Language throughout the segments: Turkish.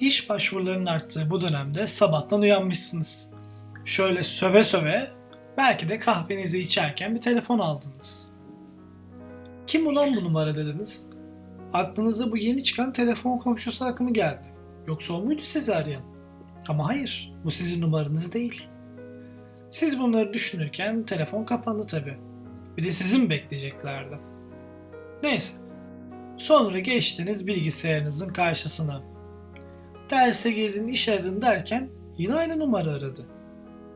İş başvurularının arttığı bu dönemde sabahtan uyanmışsınız. Şöyle söve söve belki de kahvenizi içerken bir telefon aldınız. Kim ulan bu numara dediniz? Aklınıza bu yeni çıkan telefon komşusu akımı geldi. Yoksa o muydu sizi arayan? Ama hayır, bu sizin numaranız değil. Siz bunları düşünürken telefon kapandı tabi. Bir de sizi mi bekleyeceklerdi? Neyse. Sonra geçtiniz bilgisayarınızın karşısına. Derse girdin, iş aradın derken yine aynı numara aradı.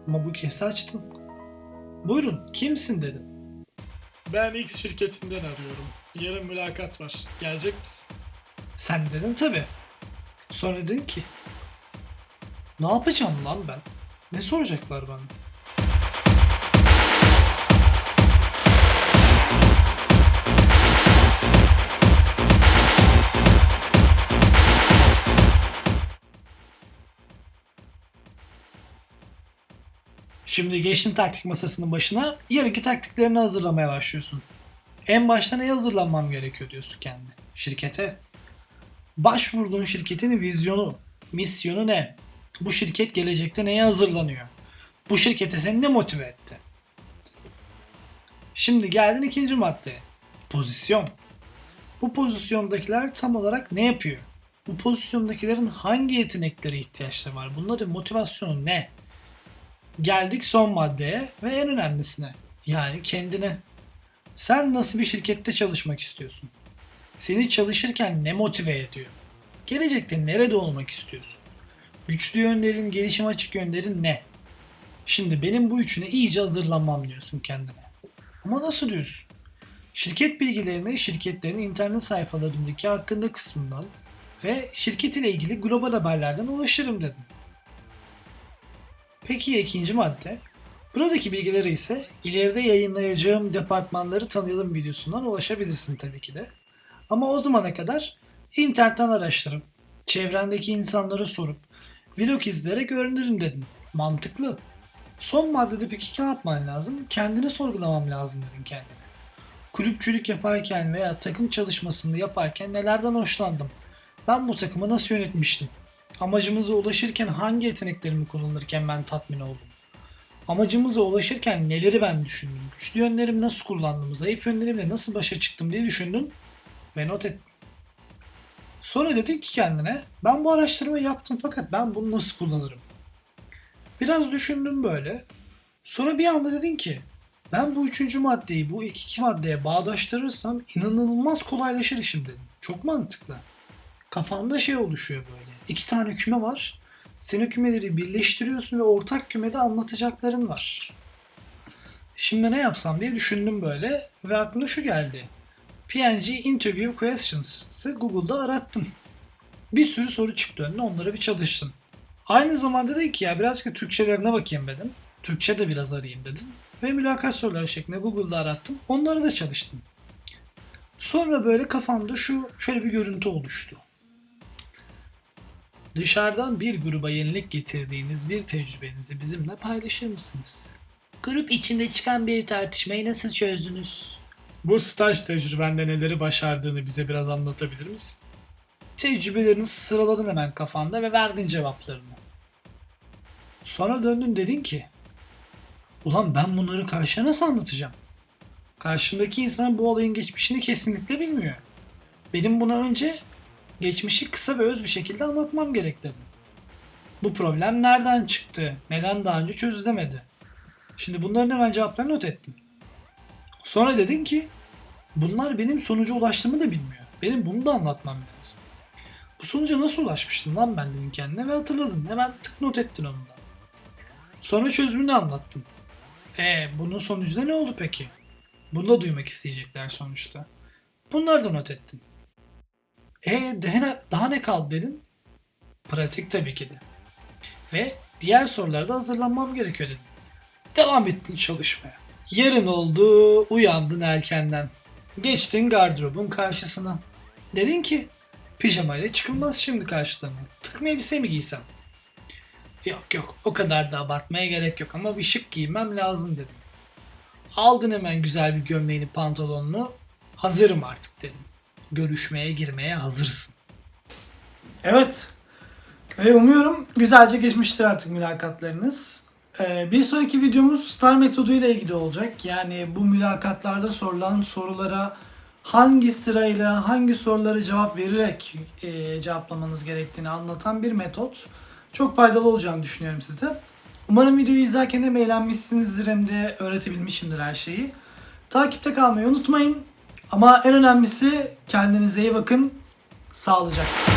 Ama bu kez açtın. Buyurun, kimsin dedim. Ben X şirketinden arıyorum. Yarın mülakat var. Gelecek misin? Sen dedin tabi. Sonra dedin ki ne yapacağım lan ben? Ne soracaklar bana? Şimdi geçtin taktik masasının başına, yarınki taktiklerini hazırlamaya başlıyorsun. En başta neye hazırlanmam gerekiyor diyorsun kendine. Şirkete. Başvurduğun şirketin vizyonu, misyonu ne? Bu şirket gelecekte neye hazırlanıyor? Bu şirkete seni ne motive etti? Şimdi geldin ikinci maddeye. Pozisyon. Bu pozisyondakiler tam olarak ne yapıyor? Bu pozisyondakilerin hangi yeteneklere ihtiyaçları var? Bunların motivasyonu ne? Geldik son maddeye ve en önemlisine. Yani kendine. Sen nasıl bir şirkette çalışmak istiyorsun? Seni çalışırken ne motive ediyor? Gelecekte nerede olmak istiyorsun? Güçlü yönlerin, gelişim açık yönlerin ne? Şimdi benim bu üçüne iyice hazırlanmam diyorsun kendine. Ama nasıl diyorsun? Şirket bilgilerini şirketlerin internet sayfalarındaki hakkında kısmından ve şirket ile ilgili global haberlerden ulaşırım dedim. Peki ya ikinci madde? Buradaki bilgilere ise ileride yayınlayacağım departmanları tanıyalım videosundan ulaşabilirsin tabii ki de. Ama o zamana kadar internetten araştırıp, çevrendeki insanlara sorup, vlog izleyerek öğrenirim dedin. Mantıklı. Son maddede peki ne yapman lazım? Kendini sorgulamam lazım dedin kendine. Kulüpçülük yaparken veya takım çalışmasını yaparken nelerden hoşlandım? Ben bu takımı nasıl yönetmiştim? Amacımıza ulaşırken hangi yeteneklerimi kullanırken ben tatmin oldum? Amacımıza ulaşırken neleri ben düşündüm? Güçlü yönlerimi nasıl kullandım? Zayıf yönlerimle nasıl başa çıktım diye düşündüm ve not ettim. Sonra dedin ki kendine ben bu araştırmayı yaptım fakat ben bunu nasıl kullanırım? Biraz düşündüm böyle. Sonra bir anda dedin ki ben bu üçüncü maddeyi bu iki, iki maddeye bağdaştırırsam inanılmaz kolaylaşır işim dedim. Çok mantıklı. Kafanda şey oluşuyor böyle. İki tane küme var. Sen o kümeleri birleştiriyorsun ve ortak kümede anlatacakların var. Şimdi ne yapsam diye düşündüm böyle ve aklıma şu geldi. PNG Interview Questions'ı Google'da arattım. Bir sürü soru çıktı önüne onlara bir çalıştım. Aynı zamanda dedim ki ya birazcık Türkçelerine bakayım dedim. Türkçe de biraz arayayım dedim. Ve mülakat soruları şeklinde Google'da arattım. Onları da çalıştım. Sonra böyle kafamda şu şöyle bir görüntü oluştu. Dışarıdan bir gruba yenilik getirdiğiniz bir tecrübenizi bizimle paylaşır mısınız? Grup içinde çıkan bir tartışmayı nasıl çözdünüz? Bu staj tecrübende neleri başardığını bize biraz anlatabilir misin? Tecrübelerini sıraladın hemen kafanda ve verdin cevaplarını. Sonra döndün dedin ki Ulan ben bunları karşıya nasıl anlatacağım? Karşımdaki insan bu olayın geçmişini kesinlikle bilmiyor. Benim buna önce geçmişi kısa ve öz bir şekilde anlatmam gerek dedim. Bu problem nereden çıktı? Neden daha önce çözülemedi? Şimdi bunların hemen cevaplarını not ettim. Sonra dedin ki bunlar benim sonuca ulaştığımı da bilmiyor. Benim bunu da anlatmam lazım. Bu sonuca nasıl ulaşmıştım lan ben dedin kendine ve hatırladın. Hemen tık not ettin onu da. Sonra çözümünü anlattın. E bunun sonucunda ne oldu peki? Bunu da duymak isteyecekler sonuçta. Bunları da not ettin. E daha ne, daha ne kaldı dedin? Pratik tabii ki de. Ve diğer sorularda hazırlanmam gerekiyor dedin. Devam ettin çalışmaya. Yarın oldu, uyandın erkenden. Geçtin gardırobun karşısına. Dedin ki, pijamayla çıkılmaz şimdi karşılarına. Takım elbise mi giysem? Yok yok, o kadar da abartmaya gerek yok ama bir şık giymem lazım dedim. Aldın hemen güzel bir gömleğini, pantolonunu. Hazırım artık dedim. Görüşmeye girmeye hazırsın. Evet. Ve umuyorum güzelce geçmiştir artık mülakatlarınız. Ee, bir sonraki videomuz STAR metodu ile ilgili olacak. Yani bu mülakatlarda sorulan sorulara hangi sırayla hangi soruları cevap vererek e, cevaplamanız gerektiğini anlatan bir metot. Çok faydalı olacağını düşünüyorum size. Umarım videoyu izlerken hem eğlenmişsinizdir hem de öğretebilmişimdir her şeyi. Takipte kalmayı unutmayın. Ama en önemlisi kendinize iyi bakın. Sağlıcakla.